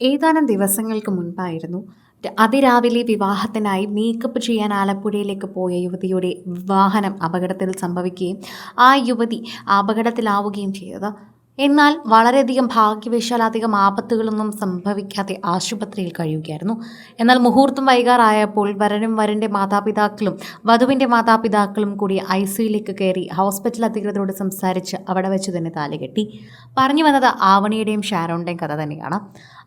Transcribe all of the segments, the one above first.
ഏതാനും ദിവസങ്ങൾക്ക് മുൻപായിരുന്നു അതിരാവിലെ വിവാഹത്തിനായി മേക്കപ്പ് ചെയ്യാൻ ആലപ്പുഴയിലേക്ക് പോയ യുവതിയുടെ വാഹനം അപകടത്തിൽ സംഭവിക്കുകയും ആ യുവതി അപകടത്തിലാവുകയും ചെയ്തത്. എന്നാൽ വളരെയധികം ഭാഗ്യവശാൽ അധികം ആപത്തുകളൊന്നും സംഭവിക്കാതെ ആശുപത്രിയിൽ കഴിയുകയായിരുന്നു. എന്നാൽ മുഹൂർത്തം വൈകാറായപ്പോൾ വരനും വരന്റെ മാതാപിതാക്കളും വധുവിന്റെ മാതാപിതാക്കളും കൂടി ഐ സിയിലേക്ക് കയറി ഹോസ്പിറ്റൽ അധികൃതരോട് സംസാരിച്ച് അവിടെ വെച്ച് തന്നെ താലുകെട്ടി പറഞ്ഞു വന്നത് ആവണിയുടെയും ഷാരോണിന്റെയും കഥ തന്നെയാണ്.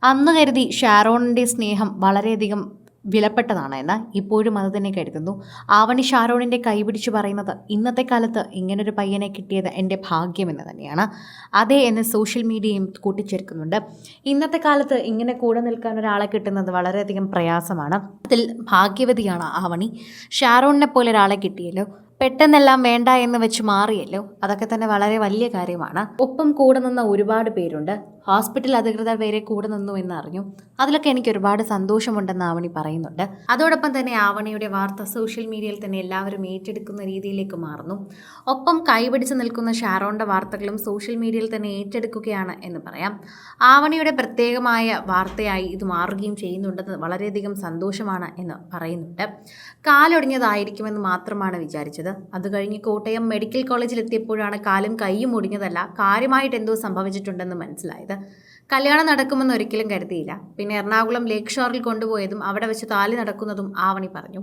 അന്ന് കരുതി ഷാരോണിന്റെ സ്നേഹം വളരെയധികം വിലപ്പെട്ടതാണ് എന്നാൽ ഇപ്പോഴും അത് തന്നെ കരുതുന്നു. ആവണി ഷാരോണിന്റെ കൈപിടിച്ച് പറയുന്നത് ഇന്നത്തെ കാലത്ത് ഇങ്ങനൊരു പയ്യനെ കിട്ടിയത് എന്റെ ഭാഗ്യം ഭാഗ്യമെന്ന് തന്നെയാണ്. അതേ എന്ന് സോഷ്യൽ മീഡിയയും കൂട്ടിച്ചേർക്കുന്നുണ്ട്. ഇന്നത്തെ കാലത്ത് ഇങ്ങനെ കൂടെ നിൽക്കാൻ ഒരാളെ കിട്ടുന്നത് വളരെയധികം പ്രയാസമാണ്. അതിൽ ഭാഗ്യവതിയാണ് ആവണി. ഷാരോണിനെ പോലെ ഒരാളെ കിട്ടിയല്ലോ. പെട്ടെന്നെല്ലാം വേണ്ട എന്ന് വെച്ച് മാറിയല്ലോ. അതൊക്കെ തന്നെ വളരെ വലിയ കാര്യമാണ്. ഒപ്പം കൂടെ നിന്ന ഒരുപാട് പേരുണ്ട്. ഹോസ്പിറ്റൽ അധികൃതർ വരെ കൂടെ നിന്നു എന്ന് അറിഞ്ഞു. അതിലൊക്കെ എനിക്ക് ഒരുപാട് സന്തോഷമുണ്ടെന്ന് ആവണി പറയുന്നുണ്ട്. അതോടൊപ്പം തന്നെ ആവണിയുടെ വാർത്ത സോഷ്യൽ മീഡിയയിൽ തന്നെ എല്ലാവരും ഏറ്റെടുക്കുന്ന രീതിയിലേക്ക് മാറുന്നു. ഒപ്പം കൈപിടിച്ച് നിൽക്കുന്ന ഷാറോണിന്റെ വാർത്തകളും സോഷ്യൽ മീഡിയയിൽ തന്നെ ഏറ്റെടുക്കുകയാണ് എന്ന് പറയാം. ആവണിയുടെ പ്രത്യേകമായ വാർത്തയായി ഇത് മാറുകയും ചെയ്യുന്നുണ്ടെന്ന് വളരെയധികം സന്തോഷമാണ് എന്ന് പറയുന്നുണ്ട്. കാലൊടിഞ്ഞതായിരിക്കുമെന്ന് മാത്രമാണ് വിചാരിച്ചത്. അത് കഴിഞ്ഞ് കോട്ടയം മെഡിക്കൽ കോളേജിൽ എത്തിയപ്പോഴാണ് കാലും കൈയും ഒടിഞ്ഞതല്ല കാര്യമായിട്ട് എന്തോ സംഭവിച്ചിട്ടുണ്ടെന്ന് മനസ്സിലായത്. കല്യാണം നടക്കുമെന്ന് ഒരിക്കലും കരുതിയില്ല. പിന്നെ എറണാകുളം ലേക്ക് ഷോറിൽ കൊണ്ടുപോയതും അവിടെ വെച്ച് താലി നടക്കുന്നതും ആവണി പറഞ്ഞു.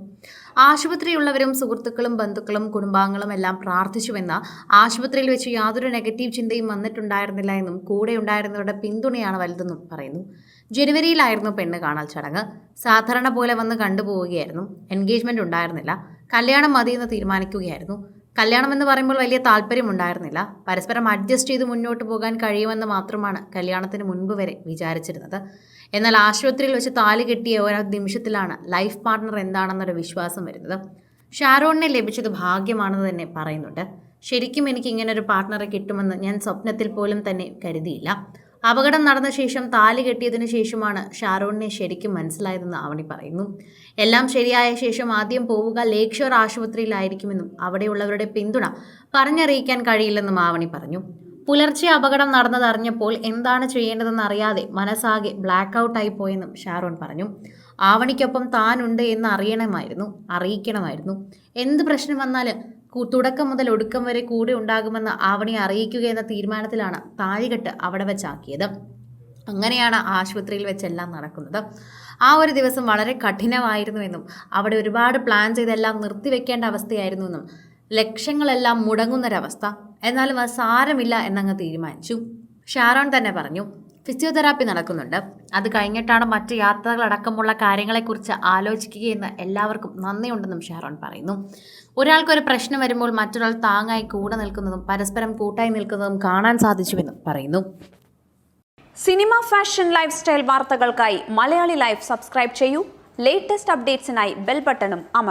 ആശുപത്രിയുള്ളവരും സുഹൃത്തുക്കളും ബന്ധുക്കളും കുടുംബാംഗങ്ങളും എല്ലാം പ്രാർത്ഥിച്ചുവെന്ന ആശുപത്രിയിൽ വെച്ച് യാതൊരു നെഗറ്റീവ് ചിന്തയും വന്നിട്ടുണ്ടായിരുന്നില്ല എന്നും കൂടെ ഉണ്ടായിരുന്നവരുടെ പിന്തുണയാണ് വലുതെന്നും പറയുന്നു. ജനുവരിയിലായിരുന്നു പെണ്ണ് കാണൽ ചടങ്ങ്. സാധാരണ പോലെ വന്ന് കണ്ടുപോവുകയായിരുന്നു. എൻഗേജ്മെന്റ് ഉണ്ടായിരുന്നില്ല. കല്യാണം മതിയെന്ന് തീരുമാനിക്കുകയായിരുന്നു. കല്യാണം എന്ന് പറയുമ്പോൾ വലിയ താല്പര്യമുണ്ടായിരുന്നില്ല പരസ്പരം അഡ്ജസ്റ്റ് ചെയ്ത് മുന്നോട്ട് പോകാൻ കഴിയുമെന്ന് മാത്രമാണ് കല്യാണത്തിന് മുൻപ് വരെ വിചാരിച്ചിരുന്നത്. എന്നാൽ ആശുപത്രിയിൽ വെച്ച് താലി കെട്ടിയ ഓരോ നിമിഷത്തിലാണ് ലൈഫ് പാർട്ട്ണർ എന്താണെന്നൊരു വിശ്വാസം വരുന്നത്. ഷാരോണിനെ ലഭിച്ചത് ഭാഗ്യമാണെന്ന് തന്നെ പറയുന്നുണ്ട്. ശരിക്കും എനിക്ക് ഇങ്ങനെ ഒരു പാർട്ട്ണറെ കിട്ടുമെന്ന് ഞാൻ സ്വപ്നത്തിൽ പോലും തന്നെ കരുതിയില്ല. അപകടം നടന്ന ശേഷം താലി കെട്ടിയതിനു ശേഷമാണ് ഷാരോണിനെ ശരിക്കും മനസ്സിലായതെന്ന് അവണി പറയുന്നു. എല്ലാം ശരിയായ ശേഷം ആദ്യം പോവുക ലേക്ക് ഷോർ ആശുപത്രിയിലായിരിക്കുമെന്നും അവിടെയുള്ളവരുടെ പിന്തുണ പറഞ്ഞറിയിക്കാൻ കഴിയില്ലെന്നും ആവണി പറഞ്ഞു. പുലർച്ചെ അപകടം നടന്നതറിഞ്ഞപ്പോൾ എന്താണ് ചെയ്യേണ്ടതെന്ന് അറിയാതെ മനസ്സാകെ ബ്ലാക്ക് ഔട്ടായി പോയെന്നും ഷാരോൺ പറഞ്ഞു. ആവണിക്കൊപ്പം താനുണ്ട് എന്ന് അറിയണമായിരുന്നു അറിയിക്കണമായിരുന്നു. എന്ത് പ്രശ്നം വന്നാലും കു- തുടക്കം മുതൽ ഒടുക്കം വരെ കൂടെ ഉണ്ടാകുമെന്ന് ആവണി അറിയിക്കുക എന്ന തീരുമാനത്തിലാണ് താഴികെട്ട് അവിടെ വെച്ചാക്കിയത്. അങ്ങനെയാണ് ആശുപത്രിയിൽ വെച്ചെല്ലാം നടക്കുന്നത്. ആ ഒരു ദിവസം വളരെ കഠിനമായിരുന്നുവെന്നും അവിടെ ഒരുപാട് പ്ലാൻ ചെയ്തെല്ലാം നിർത്തിവെക്കേണ്ട അവസ്ഥയായിരുന്നുവെന്നും ലക്ഷ്യങ്ങളെല്ലാം മുടങ്ങുന്നൊരവസ്ഥ. എന്നാലും അത് സാരമില്ല എന്നങ്ങ് തീരുമാനിച്ചു. ഷാരോൺ തന്നെ പറഞ്ഞു ഫിസിയോതെറാപ്പി നടക്കുന്നുണ്ട്. അത് കഴിഞ്ഞിട്ടാണ് മറ്റ് യാത്രകളടക്കമുള്ള കാര്യങ്ങളെക്കുറിച്ച് ആലോചിക്കുകയെന്ന് എല്ലാവർക്കും നന്ദിയുണ്ടെന്നും ഷാരോൺ പറയുന്നു. ഒരാൾക്കൊരു പ്രശ്നം വരുമ്പോൾ മറ്റൊരാൾ താങ്ങായി കൂടെ നിൽക്കുന്നതും പരസ്പരം കൂട്ടായി നിൽക്കുന്നതും കാണാൻ സാധിച്ചുവെന്നും പറയുന്നു. സിനിമ ഫാഷൻ ലൈഫ് സ്റ്റൈൽ വാർത്തകൾക്കായി മലയാളി ലൈഫ് സബ്സ്ക്രൈബ് ചെയ്യൂ. ലേറ്റസ്റ്റ് അപ്ഡേറ്റ്സിനായി ബെൽ ബട്ടണും അമർ